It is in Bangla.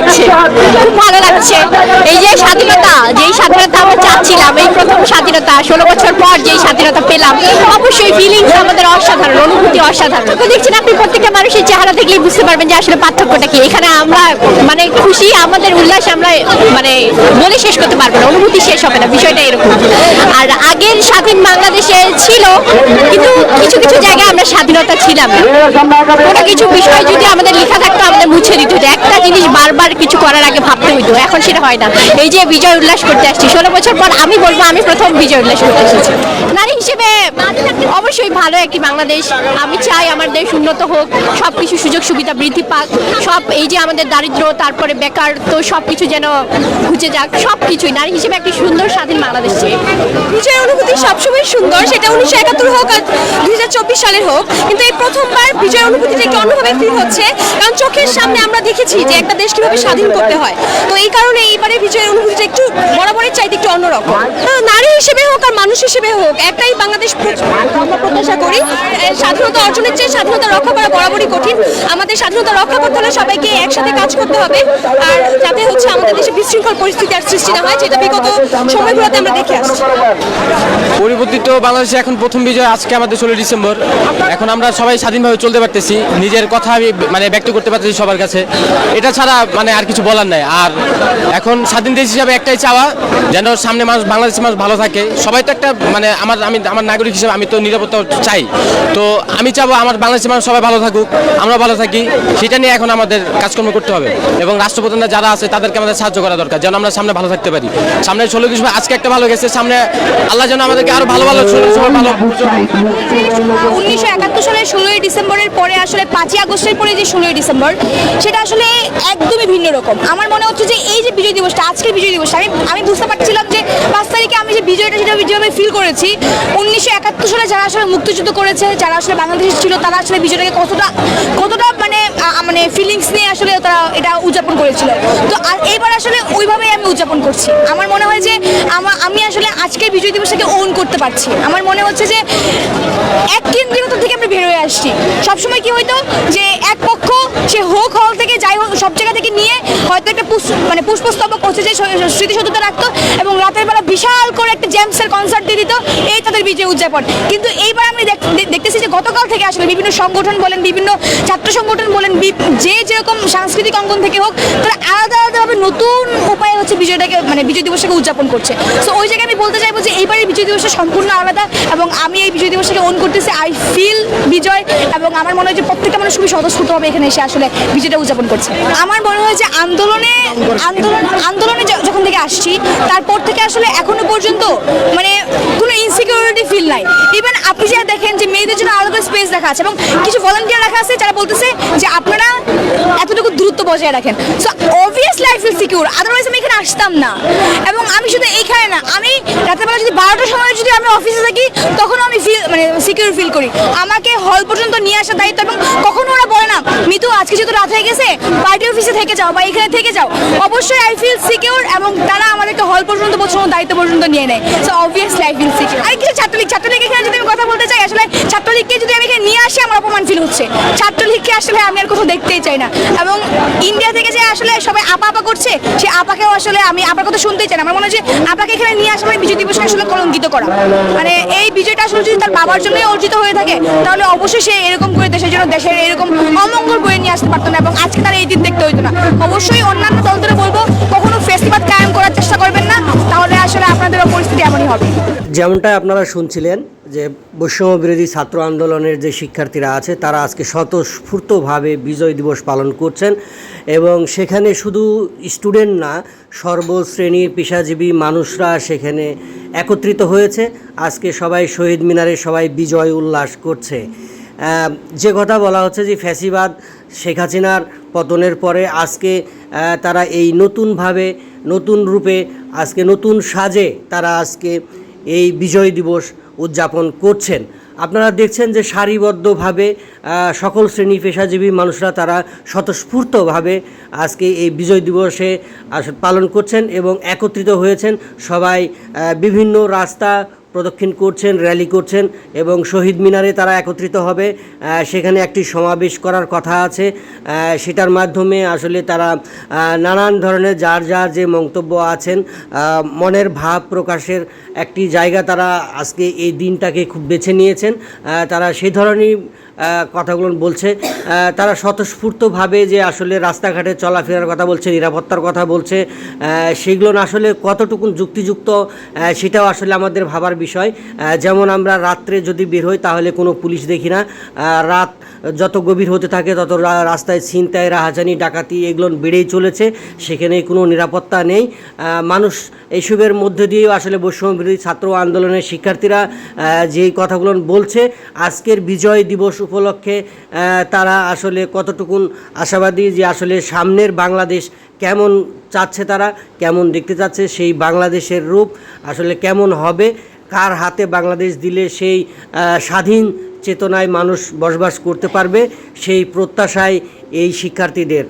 লাগছে। ভালো লাগছে। এই যে স্বাধীনতা যেই স্বাধীনতা চাচ্ছিলাম এই প্রথম স্বাধীনতা, ষোলো বছর পর যেই স্বাধীনতা পেলাম, অবশ্যই ফিলিংস আমাদের অসাধারণ, অনুভূতি অসাধারণ। তো দেখছেন আপনি প্রত্যেকটা মানুষের চেহারা দেখলেই বুঝতে পারবেন যে আসলে পার্থক্যটা কি। এখানে আমরা মানে খুশি, আমাদের উল্লাস আমরা মানে বলে শেষ করতে পারব না, অনুভূতি শেষ হবে না, বিষয়টা এরকম। আর আগের স্বাধীন বাংলাদেশে ছিল, কিন্তু কিছু কিছু জায়গায় আমরা স্বাধীনতা ছিলাম কোনো কিছু বিষয় যদি আমাদের লেখা থাকতো, আমাদের মুছে দিত। একটা জিনিস বারবার কিছু করার আগে ভাবতে হইতো, এখন সেটা হয় না। এই যে বিজয় উল্লাস করতে আসছি, ষোলো বছর পর আমি বলব আমি প্রথম বিজয় উল্লাস করতে এসেছি নারী হিসেবে অবশ্যই ভালো একটি বাংলাদেশ। আমি চাই আমার দেশ উন্নত হোক সব কিছু সুযোগ সুবিধা বৃদ্ধি পাক, সব এই যে আমাদের দারিদ্র, তারপরে বেকার, তো সব কিছু যেন ঘুচে যাক সব কিছুই নারী হিসেবে একটি সুন্দর স্বাধীন বাংলাদেশ চাই। বিজয় অনুভূতি সবসময় সুন্দর, সেটা উনিশশো একাত্তর হোক আর দুই হাজার চব্বিশ সালের হোক, কিন্তু এই প্রথমবার বিজয় অনুভূতিটা একটু অন্যভাবে ফিল হচ্ছে, কারণ চোখের সামনে আমরা দেখেছি যে একটা দেশ কীভাবে স্বাধীন করতে হয়। তো এই কারণে এইবারে বিজয় অনুভূতিটা একটু বরাবরের চাইতে একটু অন্যরকম। নারী হিসেবে হোক আর মানুষ হিসেবে হোক, একটাই বাংলাদেশ প্রত্যাশা করি। স্বাধীনতা অর্জনের চেয়ে স্বাধীনতা রক্ষা করা বরাবরই কঠিন। আমাদের স্বাধীনতা রক্ষা করতে হলে সবাইকে একসাথে কাজ করতে হবে। আর যাতে হচ্ছে আমাদের দেশে বিশৃঙ্খল পরিস্থিতি আর সৃষ্টি না হয়, যেটা বিগত সময়গুলোতে আমরা দেখে আসছি। পরিবর্তিত বাংলাদেশে এখন প্রথম বিজয় আজকে আমাদের ষোলোই ডিসেম্বর। এখন আমরা সবাই স্বাধীনভাবে চলতে পারতেছি। নিজের কথা আমি মানে ব্যক্ত করতে পারতেছি সবার কাছে। এটা ছাড়া মানে আর কিছু বলার নাই। আর এখন স্বাধীন দেশ হিসাবে একটাই চাওয়া, যেন সামনে মানুষ, বাংলাদেশের মানুষ ভালো থাকে। সবাই তো একটা মানে আমার, আমি, আমার নাগরিক হিসেবে আমি তো নিরাপত্তা চাই। তো আমি চাবো আমার বাংলাদেশের মানুষ সবাই ভালো থাকুক, আমরা ভালো থাকি, সেটা নিয়ে এখন আমাদের কাজকর্ম করতে হবে। এবং রাষ্ট্রপ্রধানরা যারা আছে, তাদেরকে আমাদের সাহায্য করা দরকার, যেন আমরা সামনে ভালো থাকতে পারি। সামনে ষোলো ডিসেম্বর আজকে একটা ভালো গেছে, সামনে আল্লাহ যেন আমাদেরকে আরও ভালো ভালো ভালো উনিশশো একাত্তর সালের ষোলোই ডিসেম্বরের পরে আসলে পাঁচই আগস্টের পরে যে ষোলোই ডিসেম্বর, সেটা আসলে একদমই ভিন্ন রকম। আমার মনে হচ্ছে যে এই যে বিজয় দিবসটা, আজকের বিজয় দিবসটা, আমি আমি বুঝতে পারছিলাম যে পাঁচ তারিখে আমি যে বিজয়টা সেটা যেভাবে ফিল করেছি, উনিশশো একাত্তর সালে যারা আসলে মুক্তিযুদ্ধ করেছে, যারা আসলে বাংলাদেশ ছিল, তারা আসলে বিজয়টাকে কতটা কতটা মানে মানে ফিলিংস নিয়ে আসলে তারা এটা উদযাপন করেছিল। তো আর এইবার আসলে ওইভাবেই আমি উদযাপন করছি। আমার মনে হয় যে আমা- আমি আসলে আজকের বিজয় দিবসটাকে ওন করতে পারছি। আমার মনে হচ্ছে যে এক কেন্দ্রীয়তা থেকে আমরা বেরোয় আসছি। সবসময় কি হইতো যে সে হোক হল থেকে যাই হোক, সব জায়গা থেকে নিয়ে হয়তো একটা পুষ- মানে পুষ্পস্তবক হচ্ছে যে স- স্মৃতিসৌধতে রাখতো এবং রাতের বেলা বিশাল করে একটা জেমসের কনসার্ট দিয়ে দিত। এই তাদের বিজয় উদযাপন। কিন্তু এইবার আমি দেখতেছি যে গতকাল থেকে আসলে বিভিন্ন সংগঠন বলেন, বিভিন্ন ছাত্র সংগঠন বলেন যে যেরকম সাংস্কৃতিক অঙ্গন থেকে হোক, তারা আলাদা আলাদাভাবে নতুন উপায়ে হচ্ছে বিজয়টাকে মানে বিজয় দিবসটাকে উদযাপন করছে। সো ওই জায়গায় আমি বলতে চাইব যে এইবারের বিজয় দিবসটা সম্পূর্ণ আলাদা এবং আমি এই বিজয় দিবসটাকে অন করতেছি। আই ফিল বিজয় এবং আমার মনে হয় যে প্রত্যেকটা মানুষ খুবই স্বতঃস্ফূর্তভাবে এখানে এসে আসলে বিজয়টা উদযাপন করছে। আমার মনে হয় যে আন্দোলনে, আন্দোলন, আন্দোলনে যখন থেকে আসছি, তারপর থেকে আসলে এখনও পর্যন্ত মানে কোনো ইনসিকিউরিটি ফিল নাই। ইভেন আপনি যা দেখেন যে মেয়েদের জন্য আলাদা করে স্পেস দেখা আছে এবং কিছু ভলান্টিয়ার রাখা আছে যারা বলতেছে যে আপনারা এতটুকু দূরত্ব বজায় রাখেন। So obviously I feel secure otherwise আমি এখানে আসতাম না। এবং আমি শুধু এইখানে না, আমি রাতের বেলা যদি বারোটার সময় যদি আমি অফিসে থাকি তখনও আমি ফিল করি। আমাকে হল পর্যন্ত নিয়ে আসার দায়িত্ব এবং কখনো ওরা বলে না, মিতু, আজকে যেহেতু রাত হয়ে গেছে পার্টি অফিসে থেকে যাও বা এখানে থেকে যাও। অবশ্যই আই ফিল সিকিউর এবং তারা আমাদেরকে হল পর্যন্ত পৌঁছানোর দায়িত্ব পর্যন্ত নিয়ে নেয়। So obviously I feel secure আর কিছু ছাত্রলীগ ছাত্রলীগ এখানে যদি আমি কথা বলতে চাই, আসলে ছাত্রলীগকে যদি আমি এখানে নিয়ে আসি, আমার অপমান ফিল হচ্ছে। ছাত্রলীগকে আসলে আমি আর কোথাও দেখতেই চাই না। এবং ইন্ডিয়া থেকে যে আসলে সবাই আপা আপা করছে, সে আপাকেও আসলে আমি আপার কথা শুনতেই চাই না। আমার মনে হয় যে আপাকে এখানে নিয়ে আসা মানে বিজয় দিবসকে আসলে কলঙ্কিত করা। মানে এই বিজয়টা আসলে যদি তার বাবার জন্যই অর্জিত হয়ে থাকে, তাহলে অবশ্যই সে এরকম করে দেশের জন্য দেশের এরকম অমঙ্গল বয়ে নিয়ে আসতে পারতো না এবং আজকে তারা এই দিন দেখতে হইতো না। অবশ্যই অন্যান্য দলদের বলব, কখনো ফেস্টিভাল কায়েম করার চেষ্টা করবেন না, তাহলে আসলে আপনাদেরও পরিস্থিতি এমনই হবে। যেমনটা আপনারা শুনছিলেন, যে বৈষম্য বিরোধী ছাত্র আন্দোলনের যে শিক্ষার্থীরা আছে, তারা আজকে স্বতঃস্ফূর্তভাবে বিজয় দিবস পালন করছেন এবং সেখানে শুধু স্টুডেন্ট না, সর্বশ্রেণীর পেশাজীবী মানুষরা সেখানে একত্রিত হয়েছে। আজকে সবাই শহীদ মিনারে সবাই বিজয় উল্লাস করছে। যে কথা বলা হচ্ছে যে ফ্যাসিবাদ, শেখ হাসিনার পতনের পরে আজকে তারা এই নতুনভাবে নতুন রূপে, আজকে নতুন সাজে তারা আজকে এই বিজয় দিবস উদযাপন করছেন। আপনারা দেখছেন যে সারিবদ্ধভাবে সকল শ্রেণি পেশাজীবী মানুষরা তারা স্বতঃস্ফূর্তভাবে আজকে এই বিজয় দিবসে পালন করছেন এবং একত্রিত হয়েছেন সবাই বিভিন্ন রাস্তা প্রদক্ষিণ করছেন, র্যালি করছেন এবং শহীদ মিনারে তারা একত্রিত হবে। সেখানে একটি সমাবেশ করার কথা আছে। সেটার মাধ্যমে আসলে তারা নানান ধরনের যার যার যে মন্তব্য আছেন মনের ভাব প্রকাশের একটি জায়গা তারা আজকে এই দিনটাকে খুব বেছে নিয়েছেন। তারা সে ধরনের কথাগুলো বলছে। তারা স্বতঃস্ফূর্তভাবে যে আসলে রাস্তাঘাটে চলাফেরার কথা বলছে, নিরাপত্তার কথা বলছে সেগুলো আসলে কতটুকু যুক্তিযুক্ত সেটাও আসলে আমাদের ভাবার বিষয়। যেমন আমরা রাত্রে যদি বের হই, তাহলে কোনো পুলিশ দেখি না। রাত যত গভীর হতে থাকে, তত রাস্তায় ছিনতাই, রাহাজানি, ডাকাতি এগুলো বেড়েই চলেছে। সেখানে কোনো নিরাপত্তা নেই। মানুষ এইসবের মধ্যে দিয়েও আসলে বৈষম্য বিরোধী ছাত্র আন্দোলনের শিক্ষার্থীরা যেই কথাগুলো বলছে, আজকের বিজয় দিবস উপলক্ষে তারা আসলে কতটুকুন আশাবাদী যে আসলে সামনের বাংলাদেশ কেমন চাচ্ছে তারা, কেমন দেখতে চাচ্ছে, সেই বাংলাদেশের রূপ আসলে কেমন হবে, কার হাতে বাংলাদেশ দিলে সেই স্বাধীন চেতনায় মানুষ বসবাস করতে পারবে, সেই প্রত্যাশায় এই শিক্ষার্থীদের।